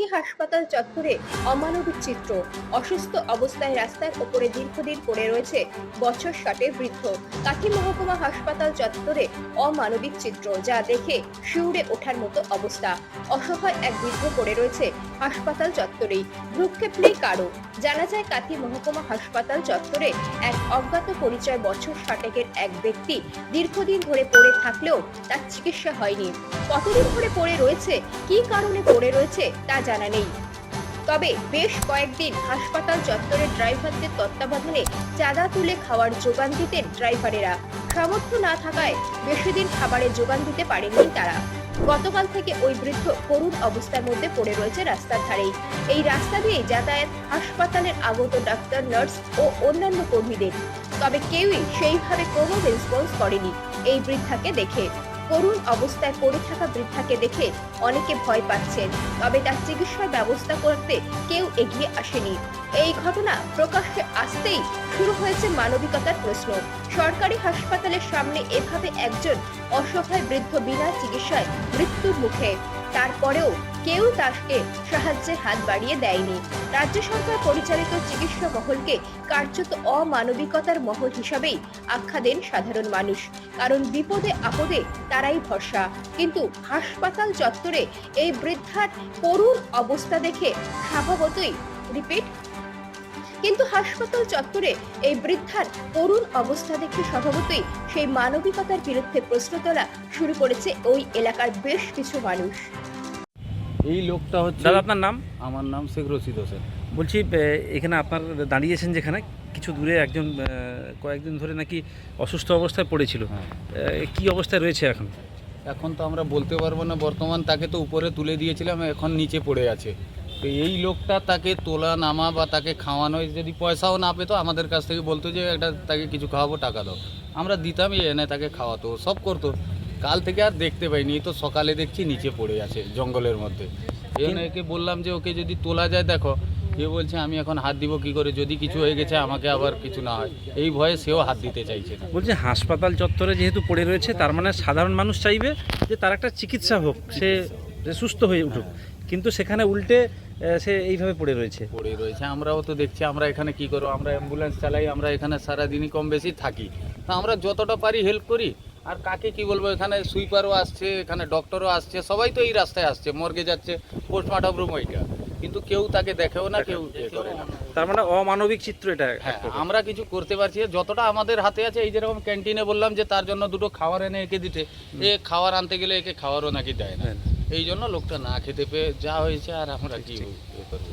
কাথি হাসপাতাল চত্বরে অমানবিক চিত্র। অসুস্থ অবস্থায় রাস্তার ওপরে দীর্ঘদিন পড়ে রয়েছে বছর ষাটের বৃদ্ধ। কাঠি মহকুমা হাসপাতাল চত্বরে অমানবিক চিত্র, যা দেখে শিউরে ওঠার মতো অবস্থা। অসহায় এক বৃদ্ধ পড়ে রয়েছে হাসপাতাল চত্বরেই ভ্রুক্ষেপ নেই কারও। জানা যায় কাতি মহকুমা হাসপাতাল চত্বরে এক অজ্ঞাত পরিচয় বছর ষাটেকের এক ব্যক্তি দীর্ঘদিন ধরে পড়ে থাকলেও তার চিকিৎসা হয়নি। কতদিন ধরে পড়ে রয়েছে? কী কারণে পড়ে রয়েছে? তা জানা নেই। তবে বেশ কয়েকদিন হাসপাতাল চত্বরে ড্রাইভারদের তত্ত্বাবধানে চাঁদা তুলে খাওয়ার যোগান দিতেন ড্রাইভারেরা। সামর্থ্য না থাকায় বেশি দিন খাবারের যোগান দিতে পারেননি তারা। গতকাল থেকে ওই বৃদ্ধ করুণ অবস্থার মধ্যে পড়ে রয়েছে রাস্তার ধারেই। এই রাস্তা দিয়ে যাতায়াত, হাসপাতালের আগত ডাক্তার, নার্স ও অন্যান্য কর্মীদের। তবে কেউই সেইভাবে কোনো রেসপন্স করেনি, এই বৃদ্ধাকে দেখে। করুণ অবস্থায় পড়ে থাকা বৃদ্ধাকে দেখে অনেকে ভয় পাচ্ছেন। তবে তার চিকিৎসার ব্যবস্থা করতে কেউ এগিয়ে আসেনি। এই ঘটনা প্রকাশ্যে আসতেই শুরু হয়েছে মানবিকতার প্রশ্ন। সরকারি হাসপাতালের সামনে এভাবে একজন অসহায় বৃদ্ধ বিনা চিকিৎসায় মৃত্যুর মুখে। তারপরেও কেউ তাকে সাহায্যের হাত বাড়িয়ে দেয়নি। রাজ্য সরকার পরিচালিত চিকিৎসা মহলকে কার্যত অমানবিকতার মহল হিসাবেই আখ্যা দেন সাধারণ মানুষ। কারণ বিপদে আপদে তারাই ভরসা। কিন্তু হাসপাতাল চত্বরে এই বৃদ্ধার করুণ অবস্থা দেখে স্বভাবতই রিপিট কিন্তু হাসপাতাল চত্বরে এই বৃদ্ধার করুণ অবস্থা দেখে স্বভাবতই সেই মানবিকতার বিরুদ্ধে প্রশ্ন তোলা শুরু করেছে ওই এলাকার বেশ কিছু মানুষ। এই লোকটা হচ্ছে দাদা আপনার নাম? আমার নাম শেখ রশিদ হোসেন। বলছি এখানে আপনার দাঁড়িয়েছেন যেখানে কিছু দূরে একজন কয়েকদিন ধরে নাকি অসুস্থ অবস্থায় পড়েছিল। হ্যাঁ। কি অবস্থায় রয়েছে এখন? এখন তো আমরা বলতে পারব না বর্তমান তাকে তো উপরে তুলে দিয়েছিলাম এখন নিচে পড়ে আছে। তো এই লোকটা তাকে তোলা নামা বা তাকে খাওয়ানো যদি পয়সাও না পেতো আমাদের কাছ থেকে বলতো যে একটা তাকে কিছু খাওয়াবো টাকা দাও। আমরা দিতামই এনে তাকে খাওয়াতো সব করতো। কাল থেকে আর দেখতে পাইনি এই তো সকালে দেখছি নিচে পড়ে আছে জঙ্গলের মধ্যে। একে বললাম যে ওকে যদি তোলা যায় দেখো। এ বলছে আমি এখন হাত দিব কি করে? যদি কিছু হয়ে গেছে আমাকে আবার কিছু না হয়। এই ভয়ে সেও হাত দিতে চাইছে না। বলছি হাসপাতাল চত্বরে যেহেতু পড়ে রয়েছে তার মানে সাধারণ মানুষ চাইবে যে তার একটা চিকিৎসা হোক সে সুস্থ হয়ে উঠুক। কিন্তু সেখানে উল্টে সে এইভাবে পড়ে রয়েছে। পড়ে রয়েছে। আমরাও তো দেখছি আমরা এখানে কি করব? আমরা অ্যাম্বুলেন্স চালাই আমরা এখানে সারাদিনই কম বেশি থাকি। তা আমরা যতটা পারি হেল্প করি। আর কাকে কি বলব? এখানে সুইপারও আসছে এখানে ডক্টরও আসছে সবাই তো এই রাস্তায় আসছে মর্গে যাচ্ছে পোস্টমর্টম রুম ওইটা। কিন্তু কেউ তাকে দেখেও না কেউ এ করে না। তার মানে অমানবিক চিত্র এটা হ্যাঁ আমরা কিছু করতে পারছি। যতটা আমাদের হাতে আছে এই যেরকম ক্যান্টিনে বললাম যে তার জন্য দুটো খাবার এনে এঁকে দিতে। এ খাবার আনতে গেলে একে খাওয়ারও নাকি দেয় না। হ্যাঁ। এই জন্য লোকটা না খেতে পেয়ে যা হয়েছে আর আমরা কি করব?